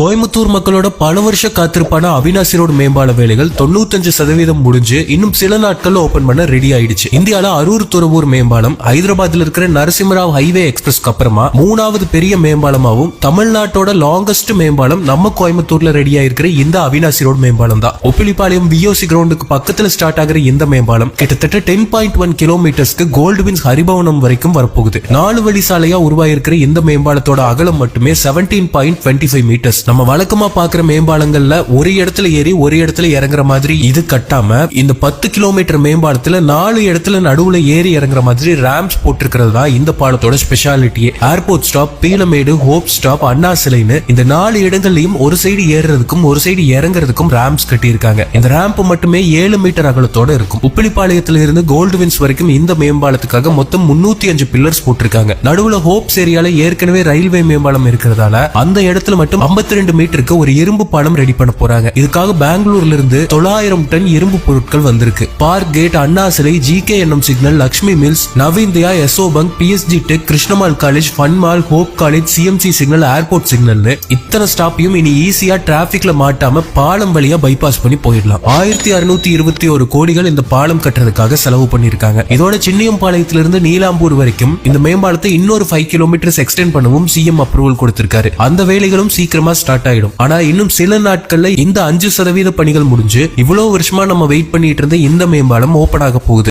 கோயம்புத்தூர் மக்களோட பல வருஷ காத்திருப்பான அவினாசி ரோடு மேம்பால வேலைகள் தொண்ணூத்தஞ்சு சதவீதம் முடிஞ்சு இன்னும் சில நாட்கள்ல ஓபன் பண்ண ரெடி ஆயிடுச்சு. இந்தியால அரூர் துறவூர் மேம்பாலம் ஹைதராபாத்ல இருக்கிற நரசிம்மராவ் ஹைவே எக்ஸ்பிரஸ்க்கு அப்புறமா மூணாவது பெரிய மேம்பாலமாகவும் தமிழ்நாட்டோட லாங்கஸ்ட் மேம்பாலம் நம்ம கோயம்புத்தூர்ல ரெடி ஆயிருக்கிற இந்த அவினாசி ரோடு மேம்பாலம் தான். ஒப்பிலிப்பாளையம் விஓசி கிரவுண்டுக்கு பக்கத்துல ஸ்டார்ட் ஆகிற இந்த மேம்பாலம் கிட்டத்தட்ட டென் பாயிண்ட் ஒன் கிலோமீட்டர்ஸ்க்கு கோல்டு வின்ஸ் ஹரிபவனம் வரைக்கும் வரப்போகுது. நாலு வழி சாலையா உருவாயிருக்கிற இந்த மேம்பாலத்தோட அகலம் மட்டுமே seventeen point twenty five metres நம்ம வழக்கமா பாக்குற மேம்பாலங்கள்ல ஒரு இடத்துல ஏறி ஒரு இடத்துல இறங்குற மாதிரி இது கட்டாம இந்த பத்து கிலோமீட்டர் மேம்பாலத்துல நாலு இடத்துல நடுவுல ஏறி இறங்குற மாதிரி ரேம்ஸ் போட்டிருக்கிறது தான் இந்த பாலத்தோட ஸ்பெஷாலிட்டியே airport stop Peelamedu Hope stop Anna சிலைன்னு இந்த நாலு இடங்கள்லயும் ஒரு சைடு ஏறுறதுக்கும் ஒரு சைடு இறங்குறதுக்கும் ரேம்ப்ஸ் கட்டியிருக்காங்க. இந்த ரேம்ப் மட்டுமே ஏழு மீட்டர் அகலத்தோட இருக்கும். உப்பிலிப்பாளையத்துல இருந்து கோல்டு வின்ஸ் வரைக்கும் இந்த மேம்பாலத்துக்காக மொத்தம் முன்னூத்தி அஞ்சு பில்லர்ஸ் போட்டிருக்காங்க. நடுவுல ஹோப்ஸ் ஏரியால ஏற்கனவே ரயில்வே மேம்பாலம் இருக்கிறதால அந்த இடத்துல மட்டும் 52 ரெண்டு மீட்டருக்கு ஒரு இரும்பு பாலம் ரெடி பண்ண போறாங்க. இதுக்காக பெங்களூர்ல இருந்து தொள்ளாயிரம் டன் இரும்பு பொருட்கள் வந்திருக்கு. பார்க் கேட் அண்ணா சிலை G K NM signal Lakshmi mills Nava India SO bunk PSG tech Krishnammal college fun mall Hope college CMC signal airport சிக்னல்னு. இத்தனை ஸ்டாப்பையும் இனி ஈஸியா டிராபிக்ல மாட்டாம பாலம் வழியா பைபாஸ் பண்ணி போயிடலாம். ஆயிரத்தி அறுநூத்தி இருபத்தி ஒரு கோடிகள் இந்த பாலம் கட்டுறதுக்காக செலவு பண்ணிருக்காங்க இதோட சின்னியம்பாளையத்திலிருந்து நீலாம்பூர் வரைக்கும் இந்த மேம்பாலத்தை இன்னொரு ஃபைவ் கிலோமீட்டர்ஸ் எக்ஸ்டெண்ட் பண்ணவும் சிஎம் அப்ரூவல் கொடுத்திருக்காரு. அந்த வேலைகளும் சீக்கிரமா ஸ்டார்ட் ஆயிடும். ஆனா இன்னும் சில நாட்கள்ல இந்த அஞ்சு சதவீத பணிகள் முடிஞ்சு இவ்வளவு வருஷமா நம்ம வெயிட் பண்ணிட்டு இருந்த இந்த மேம்பாலம் ஓபன் ஆக போகுது.